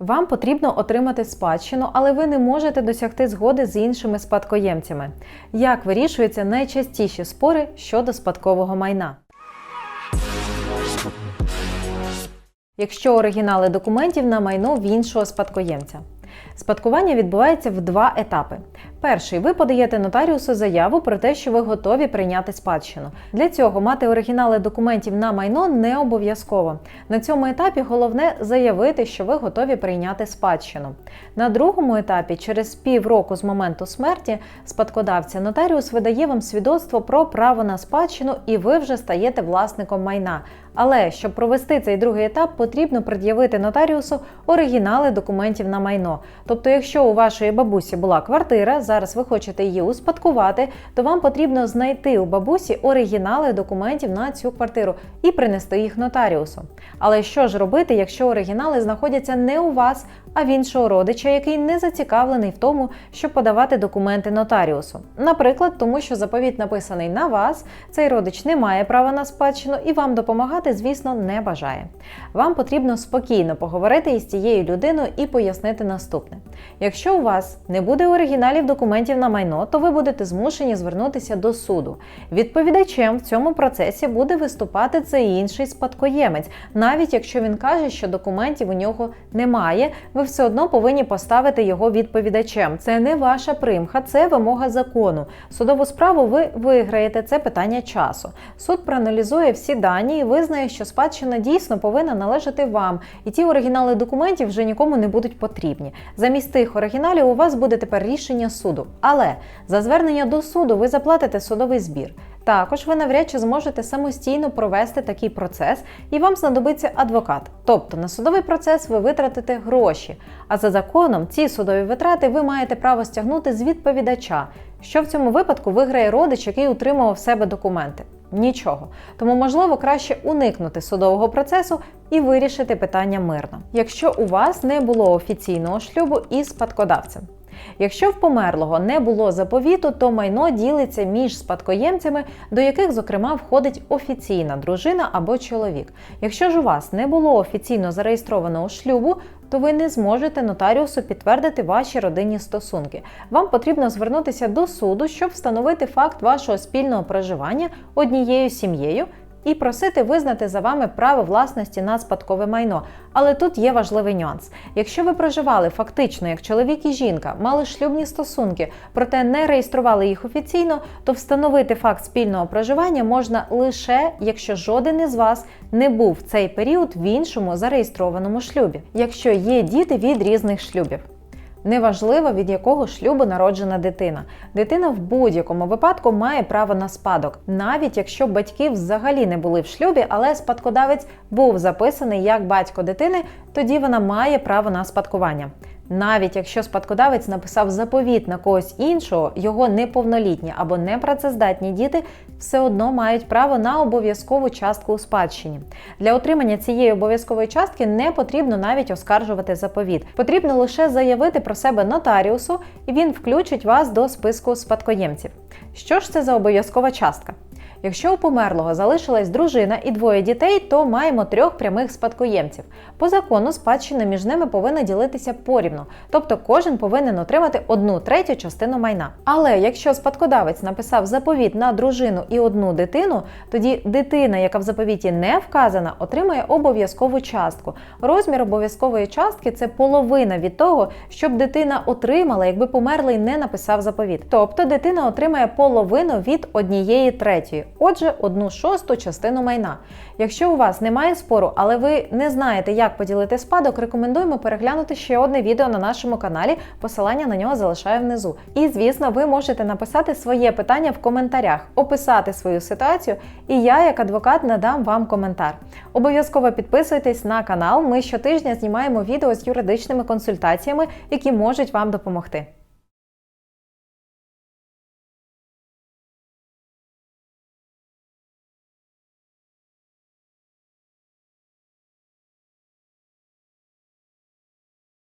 Вам потрібно отримати спадщину, але ви не можете досягти згоди з іншими спадкоємцями. Як вирішуються найчастіші спори щодо спадкового майна? Якщо оригінали документів на майно в іншого спадкоємця. Спадкування відбувається в два етапи. Перший ви подаєте нотаріусу заяву про те, що ви готові прийняти спадщину. Для цього мати оригінали документів на майно не обов'язково. На цьому етапі головне заявити, що ви готові прийняти спадщину. На другому етапі, через півроку з моменту смерті спадкодавця, нотаріус видає вам свідоцтво про право на спадщину, і ви вже стаєте власником майна. Але щоб провести цей другий етап, потрібно пред'явити нотаріусу оригінали документів на майно. Тобто, якщо у вашої бабусі була квартира, зараз ви хочете її успадкувати, то вам потрібно знайти у бабусі оригінали документів на цю квартиру і принести їх нотаріусу. Але що ж робити, якщо оригінали знаходяться не у вас, а в іншого родича, який не зацікавлений в тому, щоб подавати документи нотаріусу? Наприклад, тому що заповіт написаний на вас, цей родич не має права на спадщину і вам допомагати, звісно, не бажає. Вам потрібно спокійно поговорити із цією людиною і пояснити наступне: якщо у вас не буде оригіналів документів на майно, то ви будете змушені звернутися до суду. Відповідачем в цьому процесі буде виступати цей інший спадкоємець, навіть якщо він каже, що документів у нього немає, ви все одно повинні поставити його відповідачем. Це не ваша примха, це вимога закону. Судову справу ви виграєте це питання часу. Суд проаналізує всі дані і визнає, що спадщина дійсно повинна належати вам, і ті оригінали документів вже нікому не будуть потрібні. Замість тих оригіналів у вас буде тепер рішення суду. Але за звернення до суду ви заплатите судовий збір. Також ви навряд чи зможете самостійно провести такий процес, і вам знадобиться адвокат. Тобто на судовий процес ви витратите гроші. А за законом ці судові витрати ви маєте право стягнути з відповідача. Що в цьому випадку виграє родич, який утримував в себе документи? Нічого. Тому, можливо, краще уникнути судового процесу і вирішити питання мирно, якщо у вас не було офіційного шлюбу із спадкодавцем. Якщо в померлого не було заповіту, то майно ділиться між спадкоємцями, до яких, зокрема, входить офіційна дружина або чоловік. Якщо ж у вас не було офіційно зареєстрованого шлюбу, то ви не зможете нотаріусу підтвердити ваші родинні стосунки. Вам потрібно звернутися до суду, щоб встановити факт вашого спільного проживання однією сім'єю. І просити визнати за вами право власності на спадкове майно. Але тут є важливий нюанс. Якщо ви проживали фактично як чоловік і жінка, мали шлюбні стосунки, проте не реєстрували їх офіційно, то встановити факт спільного проживання можна лише якщо жоден із вас не був в цей період в іншому зареєстрованому шлюбі, якщо є діти від різних шлюбів. Неважливо, від якого шлюбу народжена дитина. Дитина в будь-якому випадку має право на спадок, навіть якщо батьки взагалі не були в шлюбі, але спадкодавець був записаний як батько дитини, тоді вона має право на спадкування. Навіть якщо спадкодавець написав заповіт на когось іншого, його неповнолітні або непрацездатні діти все одно мають право на обов'язкову частку у спадщині. Для отримання цієї обов'язкової частки не потрібно навіть оскаржувати заповіт. Потрібно лише заявити про себе нотаріусу, і він включить вас до списку спадкоємців. Що ж це за обов'язкова частка? Якщо у померлого залишилась дружина і двоє дітей, то маємо трьох прямих спадкоємців. По закону спадщина між ними повинна ділитися порівну, тобто кожен повинен отримати одну третю частину майна. Але якщо спадкодавець написав заповіт на дружину і одну дитину, тоді дитина, яка в заповіті не вказана, отримає обов'язкову частку. Розмір обов'язкової частки це половина від того, щоб дитина отримала, якби померлий не написав заповіт. Тобто дитина отримає половину від однієї третьої. Отже, одну шосту частину майна. Якщо у вас немає спору, але ви не знаєте, як поділити спадок, рекомендуємо переглянути ще одне відео на нашому каналі. Посилання на нього залишаю внизу. І, звісно, ви можете написати своє питання в коментарях, описати свою ситуацію, і я, як адвокат, надам вам коментар. Обов'язково підписуйтесь на канал. Ми щотижня знімаємо відео з юридичними консультаціями, які можуть вам допомогти.